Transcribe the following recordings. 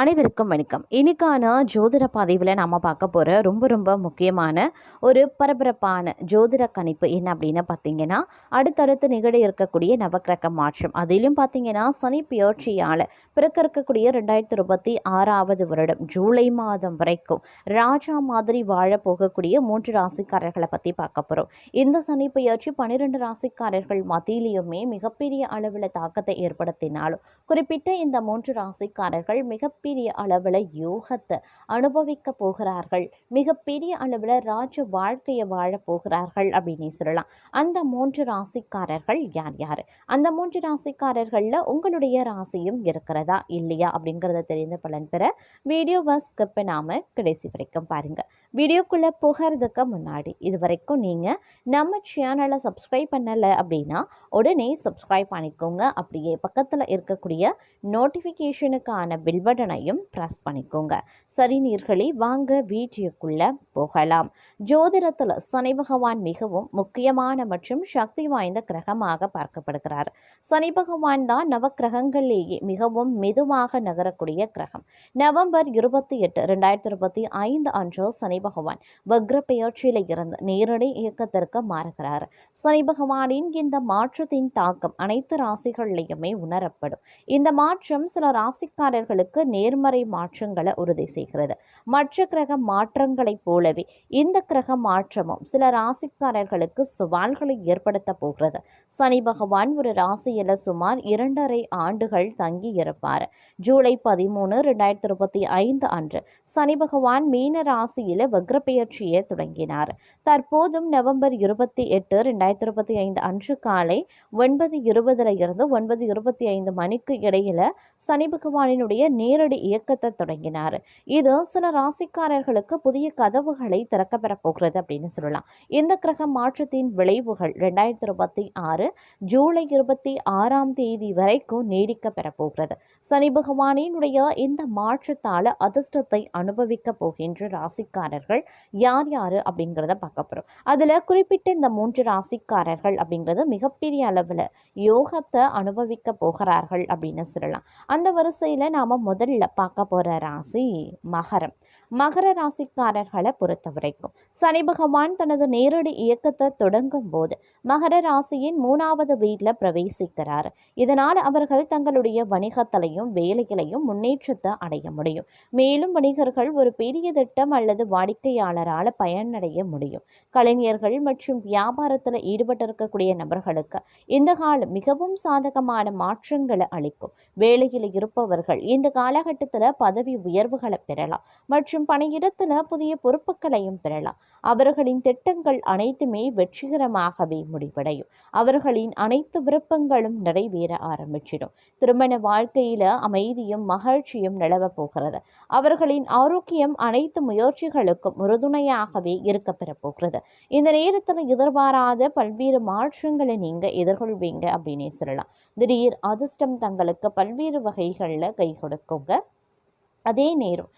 அனைவருக்கும் வணக்கம். இன்னைக்கான ஜோதிட பதிவில் நாம் பார்க்க போகிற ரொம்ப ரொம்ப முக்கியமான ஒரு பரபரப்பான ஜோதிட கணிப்பு என்ன அப்படின்னு பார்த்தீங்கன்னா அடுத்தடுத்து நிகழ இருக்கக்கூடிய நவக்கிரக மாற்றம். அதிலும் பார்த்தீங்கன்னா சனி பெயர்ச்சியால் பிறக்க இருக்கக்கூடிய ரெண்டாயிரத்தி இருபத்தி ஆறாவது வருடம் ஜூலை மாதம் வரைக்கும் ராஜா மாதிரி வாழ போகக்கூடிய மூன்று ராசிக்காரர்களை பற்றி பார்க்க போகிறோம் இந்த சனி பெயர்ச்சி பன்னிரெண்டு ராசிக்காரர்கள் மத்தியிலையுமே மிகப்பெரிய அளவில் தாக்கத்தை ஏற்படுத்தினாலும் குறிப்பிட்ட இந்த மூன்று ராசிக்காரர்கள் மிகப்பெரிய அளவில் யோகத்தை அனுபவிக்க போகிறார்கள். மிகப்பெரிய அளவில் ராஜ வாழ்க்கையை வாழ போகிறார்கள் அப்படின்னு சொல்லலாம். அந்த மூன்று ராசிக்காரர்கள் யார் யார்? அந்த மூன்று ராசிக்காரர்களில் உங்களுடைய ராசியும் இருக்கிறதா இல்லையா அப்படிங்கிறத தெரிந்த பலன் பெற வீடியோவை ஸ்கிப் பண்ணாமல் கடைசி வரைக்கும் பாருங்கள் வீடியோக்குள்ளே போகிறதுக்கு முன்னாடி இது வரைக்கும் நீங்கள் நம்ம சேனலை சப்ஸ்கிரைப் பண்ணலை அப்படின்னா உடனே சப்ஸ்கிரைப் பண்ணிக்கோங்க. அப்படியே பக்கத்தில் இருக்கக்கூடிய நோட்டிஃபிகேஷனுக்கான பில் பட்டனையும் ப்ரெஸ் பண்ணிக்கோங்க. சரி நீர்களே வாங்க வீடியோக்குள்ளே போகலாம். ஜோதிடத்தில் சனி பகவான் மிகவும் முக்கியமான மற்றும் சக்தி வாய்ந்த கிரகமாக பார்க்கப்படுகிறார். சனி பகவான் தான் நவக்கிரகங்களிலேயே மிகவும் மெதுவாக நகரக்கூடிய கிரகம். நவம்பர் இருபத்தி எட்டு ரெண்டாயிரத்தி இருபத்தி ஐந்து அன்று சனி பகவான் வக்ர பெயர்ச்சியில் இருந்து நேரடி இயக்கத்திற்கு மாறுகிறார். சனி பகவானின் இந்த மாற்றத்தின் தாக்கம் அனைத்து ராசிகளிலையுமே உணரப்படும். இந்த மாற்றம் சில ராசிக்காரர்களுக்கு நேர் நேர்மறை மாற்றங்களை உறுதி செய்கிறது. மற்ற கிரக மாற்றங்களைப் போலவே இந்த கிரக மாற்றமும் சில ராசிக்காரர்களுக்கு சவால்களை ஏற்படுத்த போகிறது. சனி பகவான் ஒரு ராசியில் சுமார் இரண்டரை ஆண்டுகள் தங்கி இருப்பார். ஜூலை பதிமூணு ரெண்டாயிரத்தி இருபத்தி ஐந்து அன்று சனி பகவான் மீன ராசியில் வக்ரப்பெயர்ச்சியை தொடங்கினார். தற்போதும் நவம்பர் இருபத்தி எட்டு ரெண்டாயிரத்தி இருபத்தி ஐந்து அன்று காலை ஒன்பது இருபதுல இருந்து ஒன்பது இருபத்தி ஐந்து மணிக்கு இடையில சனி பகவானினுடைய நேரடி இயக்கத்தை தொடங்கினார். இது சில ராசிக்காரர்களுக்கு புதிய கதவுகளை திறக்கப்பெற போகிறது அப்படின்னு சொல்லலாம். இந்த கிரக மாற்றத்தின் விளைவுகள் ரெண்டாயிரத்தி இருபத்தி ஆறு ஜூலை இருபத்தி ஆறாம் தேதி வரைக்கும் நீடிக்க பெறப்போகிறது சனி பகவானினுடைய இந்த மாற்றத்தால் அதிர்ஷ்டத்தை அனுபவிக்க போகின்ற ராசிக்காரர்கள் யார் யார் அப்படிங்கிறத பார்க்க போகிறோம் அதில் குறிப்பிட்ட இந்த மூன்று ராசிக்காரர்கள் அப்படிங்கிறது மிகப்பெரிய அளவில் யோகத்தை அனுபவிக்க போகிறார்கள் அப்படின்னு சொல்லலாம். அந்த வரிசையில் நாம் முதல்ல பார்க்க போகிற ராசி மகரம். மகர ராசிக்காரர்களை பொறுத்த வரைக்கும். சனி பகவான் தனது நேரடி இயக்கத்தை தொடங்கும் போது மகர ராசியின் மூணாவது வீட்டில் பிரவேசிக்கிறார். இதனால் அவர்கள் தங்களுடைய வணிகத்திலையும் வேலைகளையும் முன்னேற்றத்தை அடைய முடியும். மேலும் வணிகர்கள் ஒரு பெரிய திட்டம் அல்லது வாடிக்கையாளரால் பயனடைய முடியும். கலைஞர்கள் மற்றும் வியாபாரத்தில் ஈடுபட்டிருக்கக்கூடிய நபர்களுக்கு இந்த காலம் மிகவும் சாதகமான மாற்றங்களை அளிக்கும். வேலையில் இருப்பவர்கள் இந்த காலகட்டத்தில் பதவி உயர்வுகளை பெறலாம். மற்றும் மற்றும் பணியிடத்தின புதிய பொறுப்புகளையும் பெறலாம். அவர்களின் திட்டங்கள் அனைத்துமே வெற்றிகரமாகவே முடிவடையும். அவர்களின் அனைத்து விருப்பங்களும் நிறைவேற ஆரம்பிச்சிடும். திருமண வாழ்க்கையில அமைதியும் மகிழ்ச்சியும் நிலவ போகிறது. அவர்களின் ஆரோக்கியம் அனைத்து முயற்சிகளுக்கும் உறுதுணையாகவே இருக்க பெறப்போகிறது இந்த நேரத்தில் எதிர்பாராத பல்வேறு மாற்றங்களை நீங்க எதிர்கொள்வீங்க அப்படின்னே சொல்லலாம். திடீர் அதிர்ஷ்டம் தங்களுக்கு பல்வேறு வகைகளில் கை கொடுக்குங்க. அதே நேரம்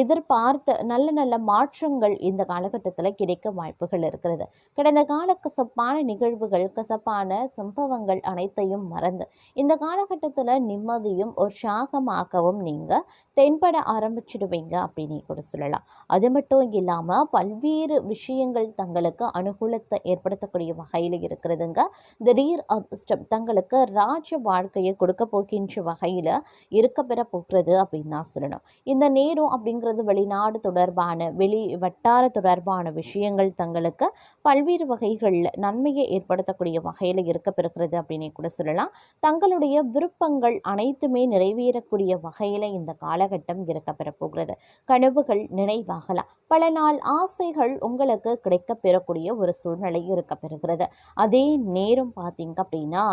எதிர்பார்த்த நல்ல நல்ல மாற்றங்கள் இந்த காலகட்டத்தில் கிடைக்க வாய்ப்புகள் இருக்கிறது. கடந்த கால கசப்பான நிகழ்வுகள் கசப்பான சம்பவங்கள் அனைத்தையும் மறந்து இந்த காலகட்டத்தில் நிம்மதியும் உற்சாகமாகவும் நீங்கள் தென்பட ஆரம்பிச்சிடுவீங்க அப்படின்னு கூட சொல்லலாம். அது மட்டும் இல்லாமல் பல்வேறு விஷயங்கள் தங்களுக்கு அனுகூலத்தை ஏற்படுத்தக்கூடிய வகையில் இருக்கிறதுங்க. திடீர் அதிர்ஷ்டம் தங்களுக்கு ராஜ வாழ்க்கையை கொடுக்க போகின்ற வகையில் இருக்க பெற போகிறது அப்படின்னு தான் சொல்லணும். இந்த நேரம் அப்படிங்கிறது வெளிநாடு தொடர்பான வெளி வட்டார தொடர்பான விஷயங்கள் தங்களுக்கு பல்வேறு வகைகளில் நன்மையை ஏற்படுத்தக்கூடிய வகையில் இருக்க பெறுகிறது அப்படின்னு கூட சொல்லலாம். தங்களுடைய விருப்பங்கள் அனைத்துமே நிறைவேறக்கூடிய வகையில் இந்த காலகட்டம் இருக்க பெறப்போகிறது கனவுகள் நினைவாகலாம். பல நாள் ஆசைகள் உங்களுக்கு கிடைக்க பெறக்கூடிய ஒரு சூழ்நிலை இருக்க பெறுகிறது அதே நேரம் பார்த்தீங்க அப்படின்னா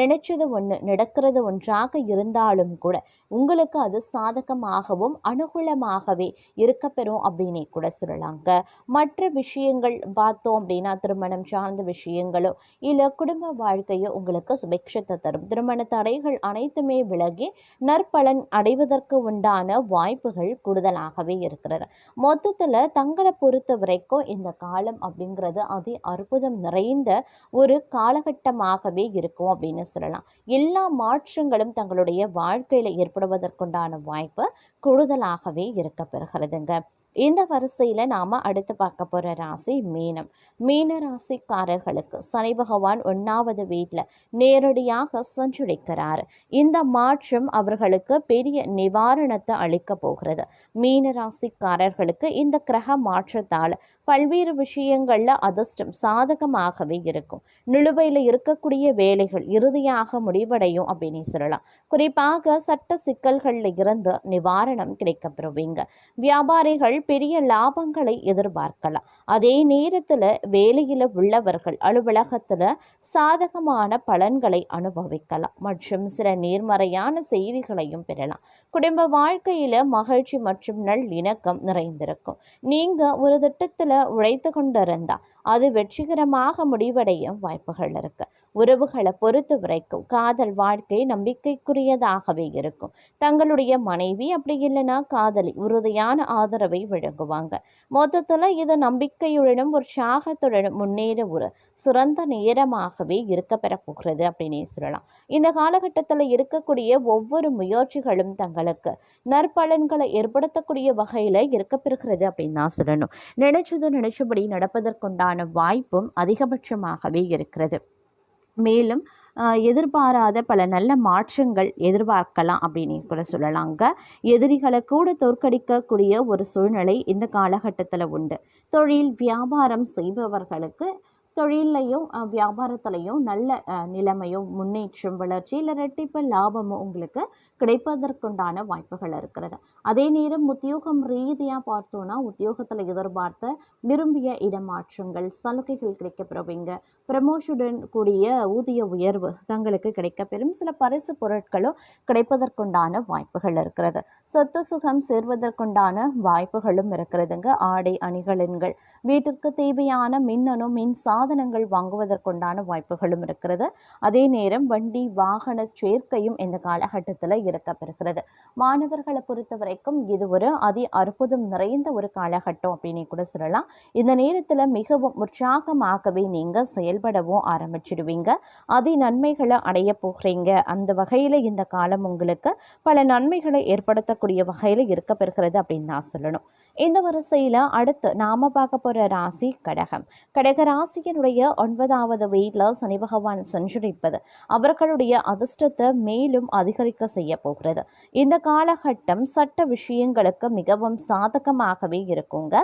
நினைச்சது ஒன்று நடக்கிறது ஒன்றாக இருந்தாலும் கூட உங்களுக்கு அது சாதகமாகவும் அனுகூலமாக சாதகமாகவே இருக்கப்பெறும் அப்படின்னே கூட சொல்லலாங்க. மற்ற விஷயங்கள் பார்த்தோம் அப்படின்னா திருமணம் சார்ந்த விஷயங்களோ இல்லை குடும்ப வாழ்க்கையோ உங்களுக்கு சுபிக்ஷத்தை தரும். திருமண தடைகள் அனைத்துமே விலகி நற்பலன் அடைவதற்கு உண்டான வாய்ப்புகள் கூடுதலாகவே இருக்கிறது. மொத்தத்தில் தங்களை பொறுத்த வரைக்கும் இந்த காலம் அப்படிங்கிறது அதி அற்புதம் நிறைந்த ஒரு காலகட்டமாகவே இருக்கும் அப்படின்னு சொல்லலாம். எல்லா மாற்றங்களும் தங்களுடைய வாழ்க்கையில் ஏற்படுவதற்குண்டான வாய்ப்பு கூடுதலாகவே இருக்க பெறுகிறதுங்க இந்த வரிசையில் நாம் அடுத்து பார்க்க போகிற ராசி மீனம். மீன ராசிக்காரர்களுக்கு சனி பகவான் ஒன்றாவது வீட்டில் நேரடியாக சஞ்சரிக்கிறார். இந்த மாற்றம் அவர்களுக்கு பெரிய நிவாரணத்தை அளிக்க போகிறது. மீன ராசிக்காரர்களுக்கு இந்த கிரக மாற்றத்தால் பல்வேறு விஷயங்களில் அதிர்ஷ்டம் சாதகமாகவே இருக்கும். நிலுவையில் இருக்கக்கூடிய வேலைகள் இறுதியாக முடிவடையும் அப்படின்னு சொல்லலாம். குறிப்பாக சட்ட சிக்கல்களில் இருந்து நிவாரணம் கிடைக்கப்பெறுவீங்க வியாபாரிகள் பெரிய லாபங்களை எதிர்பார்க்கலாம். அதே நேரத்தில் வேலையில் உள்ளவர்கள் அலுவலகத்தில் சாதகமான பலன்களை அனுபவிக்கலாம். மற்றும் சில நேர்மறையான செய்திகளையும் பெறலாம். குடும்ப வாழ்க்கையில் மகிழ்ச்சி மற்றும் நல்லிணக்கம் நிறைந்திருக்கும். நீங்கள் ஒரு திட்டத்தில் உழைத்து கொண்டிருந்தா அது வெற்றிகரமாக முடிவடைய வாய்ப்புகள் இருக்கு. உறவுகளை பொறுத்த வரைக்கும் காதல் வாழ்க்கை நம்பிக்கைக்குரியதாகவே இருக்கும். தங்களுடைய மனைவி அப்படி இல்லைன்னா காதலி உறுதியான ஆதரவை விளங்குவாங்க மொத்தத்தில் இது நம்பிக்கையுடனும் உற்சாகத்துடனும் முன்னேற ஒரு சிறந்த நேரமாகவே இருக்க பெற போகிறது அப்படின்னே சொல்லலாம். இந்த காலகட்டத்தில் இருக்கக்கூடிய ஒவ்வொரு முயற்சிகளும் தங்களுக்கு நற்பலன்களை ஏற்படுத்தக்கூடிய வகையில் இருக்கப்பெறுகிறது அப்படின்னு தான் சொல்லணும். நினைச்சது நினைச்சபடி நடப்பதற்குண்டான வாய்ப்பும் அதிகபட்சமாகவே இருக்கிறது. மேலும் எதிர்பாராத பல நல்ல மாற்றங்கள் எதிர்பார்க்கலாம் அப்படின்னு கூட சொல்லலாங்க. எதிரிகளை கூட தோற்கடிக்கக்கூடிய ஒரு சூழ்நிலை இந்த காலகட்டத்தில் உண்டு. தொழில் வியாபாரம் செய்பவர்களுக்கு தொழிலையும் வியாபாரத்துலையும் நல்ல நிலைமையும் முன்னேற்றம் வளர்ச்சி இல்லை ரெட்டிப்பு லாபமும் உங்களுக்கு கிடைப்பதற்குண்டான வாய்ப்புகள் இருக்கிறது. அதே நேரம் உத்தியோகம் ரீதியாக பார்த்தோன்னா உத்தியோகத்தில் எதிர்பார்த்த விரும்பிய இடமாற்றங்கள் சலுகைகள் கிடைக்கப்பெறுவீங்க. ப்ரமோஷனுடன் கூடிய ஊதிய உயர்வு தங்களுக்கு கிடைக்கப்பெறும். சில பரிசு பொருட்களும் கிடைப்பதற்குண்டான வாய்ப்புகள் இருக்கிறது. சொத்து சுகம் சேர்வதற்குண்டான வாய்ப்புகளும் இருக்கிறதுங்க. ஆடை அணிகலன்கள் வீட்டிற்கு தேவையான மின்னணு மின்சார சாதனங்கள் வாங்குவதற்குண்டான வாய்ப்புகளும் இருக்கிறது. அதே நேரம் வண்டி வாகன சேர்க்கையும் இந்த காலகட்டத்தில் இருக்கப்பெறுகிறது மாணவர்களை பொறுத்த வரைக்கும் இது ஒரு அதி அற்புதம் நிறைந்த ஒரு காலகட்டம் அப்படின்னு கூட சொல்லலாம். இந்த நேரத்தில் மிகவும் உற்சாகமாகவே நீங்கள் செயல்படவும் ஆரம்பிச்சிடுவீங்க. அதி நன்மைகளை அடைய போகிறீங்க. அந்த வகையில் இந்த காலம் உங்களுக்கு பல நன்மைகளை ஏற்படுத்தக்கூடிய வகையில் இருக்கப்பெறுகிறது அப்படின்னு தான் சொல்லணும். இந்த வரிசையில் அடுத்து நாம பார்க்க போகிற ராசி கடகம். கடக ராசியினுடைய ஒன்பதாவது வீட்டில் சனி பகவான் சஞ்சரிப்பது அவர்களுடைய அதிர்ஷ்டத்தை மேலும் அதிகரிக்க செய்ய போகிறது. இந்த காலகட்டம் சட்ட விஷயங்களுக்கு மிகவும் சாதகமாகவே இருக்குங்க.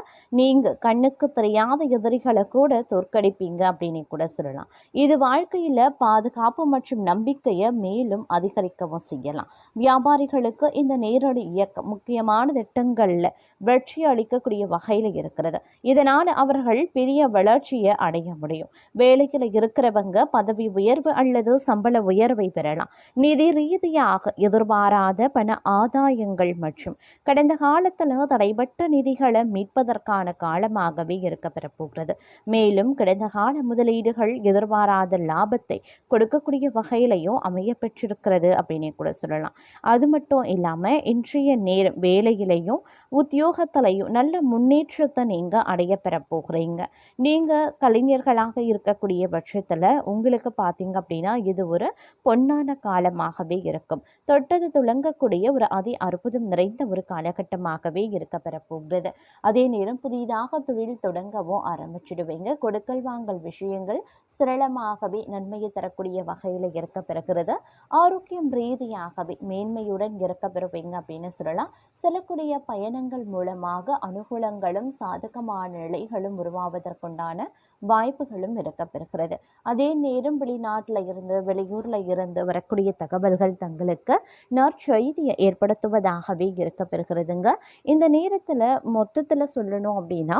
நீங்கள் கண்ணுக்கு தெரியாத எதிரிகளை கூட தோற்கடிப்பீங்க அப்படின்னு கூட சொல்லலாம். இது வாழ்க்கையில் பாதுகாப்பு மற்றும் நம்பிக்கையை மேலும் அதிகரிக்கவும் செய்யலாம். வியாபாரிகளுக்கு இந்த நேரடி இயக்கம் முக்கியமான திட்டங்களில் வெற்றி மகிழ்ச்சி அளிக்கக்கூடிய வகையில் இருக்கிறது. இதனால் அவர்கள் பெரிய வளர்ச்சியை அடைய முடியும். வேலையில் இருக்கிறவங்க பதவி உயர்வு அல்லது சம்பள உயர்வை பெறலாம். நிதி ரீதியாக எதிர்பாராத பண ஆதாயங்கள் மற்றும் கடந்த காலத்தில் தடைபட்ட நிதிகளை மீட்பதற்கான காலமாகவே இருக்க போகிறது. மேலும் கடந்த கால முதலீடுகள் எதிர்பாராத லாபத்தை கொடுக்கக்கூடிய வகையிலையும் அமைய பெற்றிருக்கிறது அப்படின்னு கூட சொல்லலாம். அது மட்டும் இல்லாமல் இன்றைய நேரம் வேலையிலையும் உத்தியோகத்தில் உங்களையும் நல்ல முன்னேற்றத்தை நீங்கள் அடைய பெற போகிறீங்க. நீங்கள் கலைஞர்களாக இருக்கக்கூடிய பட்சத்தில் உங்களுக்கு பார்த்தீங்க அப்படின்னா இது ஒரு பொன்னான காலமாகவே இருக்கும். தொட்டது துளங்கக்கூடிய ஒரு அதி அற்புதம் நிறைந்த ஒரு காலகட்டமாகவே இருக்க பெற போகிறது. அதே நேரம் புதிதாக தொழில் தொடங்கவும் ஆரம்பிச்சிடுவீங்க. கொடுக்கல் வாங்கல் விஷயங்கள் சிரளமாகவே நன்மையை தரக்கூடிய வகையில் இருக்க பெறுகிறது. ஆரோக்கியம் ரீதியாகவே மேன்மையுடன் இருக்க பெறுவீங்க அப்படின்னு சொல்லலாம். செல்லக்கூடிய பயணங்கள் மூலமாக மூலமாக அனுகூலங்களும் சாதகமான நிலைகளும் உருவாவதற்குண்டான வாய்ப்புகளும் இருக்கப்பெறுகிறது அதே நேரம் வெளிநாட்டில் இருந்து வெளியூரில் இருந்து வரக்கூடிய தகவல்கள் தங்களுக்கு நற்செய்தியை ஏற்படுத்துவதாகவே இருக்கப்பெறுகிறதுங்க. இந்த நேரத்தில் மொத்தத்தில் சொல்லணும் அப்படின்னா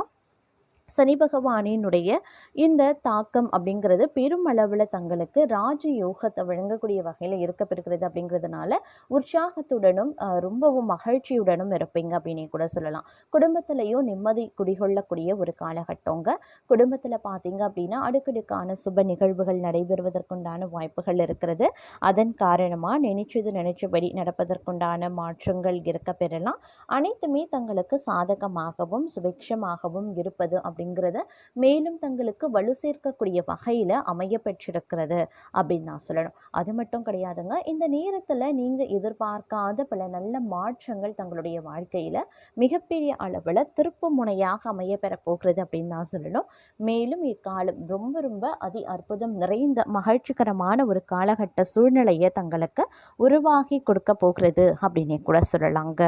சனி பகவானினுடைய இந்த தாக்கம் அப்படிங்கிறது பெருமளவில் தங்களுக்கு ராஜ யோகத்தை வழங்கக்கூடிய வகையில் இருக்கப்பெறுகிறது அப்படிங்கிறதுனால உற்சாகத்துடனும் ரொம்பவும் மகிழ்ச்சியுடனும் இருப்பீங்க அப்படின்னு கூட சொல்லலாம். குடும்பத்திலையும் நிம்மதி குடிகொள்ளக்கூடிய ஒரு காலகட்டங்க. குடும்பத்தில் பார்த்தீங்க அப்படின்னா அடுக்கடுக்கான சுப நிகழ்வுகள் நடைபெறுவதற்குண்டான வாய்ப்புகள் இருக்கிறது. அதன் காரணமாக நினைச்சது நினைச்சபடி நடப்பதற்குண்டான மாற்றங்கள் இருக்க பெறலாம் அனைத்துமே தங்களுக்கு சாதகமாகவும் சுபிக்ஷமாகவும் இருப்பது அப்படிங்கிறத மேலும் தங்களுக்கு வலு சேர்க்கக்கூடிய வகையில் அமைய பெற்றிருக்கிறது அப்படின்னு நான் சொல்லணும். அது மட்டும் கிடையாதுங்க. இந்த நேரத்தில் நீங்கள் எதிர்பார்க்காத பல நல்ல மாற்றங்கள் தங்களுடைய வாழ்க்கையில் மிகப்பெரிய அளவில் திருப்பு முனையாக அமைய பெற போகிறது அப்படின்னு நான் சொல்லணும். மேலும் இக்காலம் ரொம்ப ரொம்ப அதி அற்புதம் நிறைந்த மகிழ்ச்சிகரமான ஒரு காலகட்ட சூழ்நிலையை தங்களுக்கு உருவாகி கொடுக்க போகிறது அப்படின்னே கூட சொல்லலாங்க.